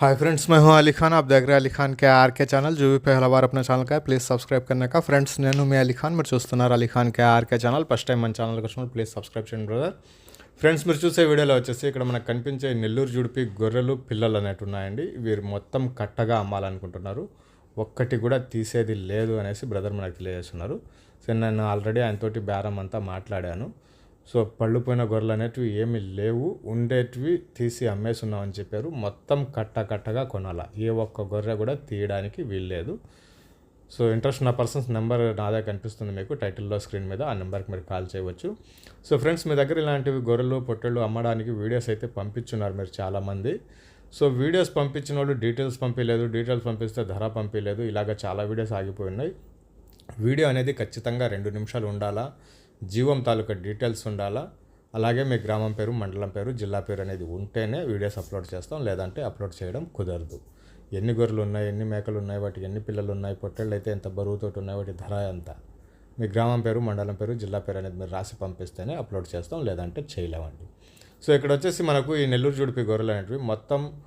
Hi friends मैं हूं अली खान आप देख रहे हैं अली खान के आर के ఛానల్ जो भी पहला बार अपना ఛానల్ का है ప్లీజ్ సబ్స్క్రైబ్ करने का ఫ్రెండ్స్ నేను మీ అలీ ఖాన్ మీరు చూస్తున్నారు Ali Khan K RK channel first time మన ఛానల్కి వచ్చినప్పుడు ప్లీజ్ సబ్స్క్రైబ్ చేయండి బ్రదర్ ఫ్రెండ్స్ మీరు చూసే వీడియోలో వచ్చేసి ఇక్కడ మనకు కనిపించే నెల్లూరు జుడిపి గొర్రెలు పిల్లలు అనేవి ఉన్నాయండి వీరు మొత్తం కట్టగా అమ్మాలనుకుంటున్నారు ఒక్కటి కూడా తీసేది లేదు అనేసి బ్రదర్ మనకు తెలియజేస్తున్నారు సో నేను ఆల్రెడీ ఆయనతోటి బేరం అంతా మాట్లాడాను సో పళ్ళుపోయిన గొర్రెలు అనేటివి ఏమి లేవు ఉండేటివి తీసి అమ్మేస్తున్నామని చెప్పారు. మొత్తం కట్ట కట్టగా కొనాల. ఏ ఒక్క గొర్రె కూడా తీయడానికి వీల్లేదు. సో ఇంట్రెస్ట్ ఉన్న పర్సన్స్ నెంబర్ నాదే కనిపిస్తుంది మీకు టైటిల్లో స్క్రీన్ మీద ఆ నెంబర్కి మీరు కాల్ చేయవచ్చు. సో ఫ్రెండ్స్ మీ దగ్గర ఇలాంటివి గొర్రెలు పొట్టెళ్ళు అమ్మడానికి వీడియోస్ అయితే పంపించున్నారు మీరు చాలామంది. సో వీడియోస్ పంపించిన వాళ్ళు డీటెయిల్స్ పంపించలేదు డీటెయిల్స్ పంపిస్తే ధర పంపించలేదు ఇలాగ చాలా వీడియోస్ ఆగిపోయి ఉన్నాయి. వీడియో అనేది ఖచ్చితంగా రెండు నిమిషాలు ఉండాలా? జీవం తాలూకా డీటెయిల్స్ ఉండాలా? అలాగే మీ గ్రామం పేరు మండలం పేరు జిల్లా పేరు అనేది ఉంటేనే వీడియోస్ అప్లోడ్ చేస్తాం. లేదంటే అప్లోడ్ చేయడం కుదరదు. ఎన్ని గొర్రెలు ఉన్నాయి ఎన్ని మేకలు ఉన్నాయి వాటికి ఎన్ని పిల్లలు ఉన్నాయి పొట్టేళ్ళు అయితే ఎంత బరువుతోటి ఉన్నాయి వాటి ధర ఎంత? మీ గ్రామం పేరు మండలం పేరు జిల్లా పేరు అనేది మీరు రాసి పంపిస్తేనే అప్లోడ్ చేస్తాం. లేదంటే చేయలేమండి. సో ఇక్కడ వచ్చేసి మనకు ఈ నెల్లూరు జుడిపి గొర్రెలు అనేటివి మొత్తం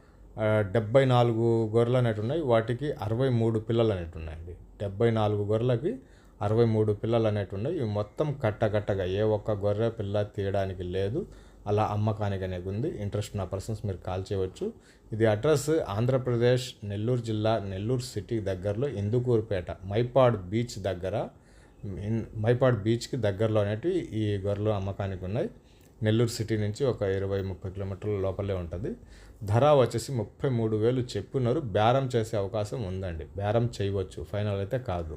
డెబ్బై నాలుగు గొర్రెలు అనేటి ఉన్నాయి. వాటికి అరవై మూడు పిల్లలు అనేవి ఉన్నాయండి. డెబ్బై నాలుగు గొర్రెలకి అరవై మూడు పిల్లలు అనేటివి ఉన్నాయి. ఇవి మొత్తం కట్టకట్టగా ఏ ఒక్క గొర్రె పిల్ల తీయడానికి లేదు. అలా అమ్మకానికి అనేది ఉంది. ఇంట్రెస్ట్ ఉన్న పర్సన్స్ మీరు కాల్ చేయవచ్చు. ఇది అడ్రస్ ఆంధ్రప్రదేశ్ నెల్లూరు జిల్లా నెల్లూరు సిటీ దగ్గరలో ఇందుకూరుపేట మైపాడ్ బీచ్ దగ్గర మైపాడ్ బీచ్కి దగ్గరలో అనేటివి ఈ గొర్రెలు అమ్మకానికి ఉన్నాయి. నెల్లూరు సిటీ నుంచి ఒక ఇరవై ముప్పై కిలోమీటర్ల లోపలే ఉంటుంది. ధర వచ్చేసి ముప్పై మూడు వేలు చెప్పున్నారు బేరం చేసే అవకాశం ఉందండి. బేరం చేయవచ్చు. ఫైనల్ అయితే కాదు.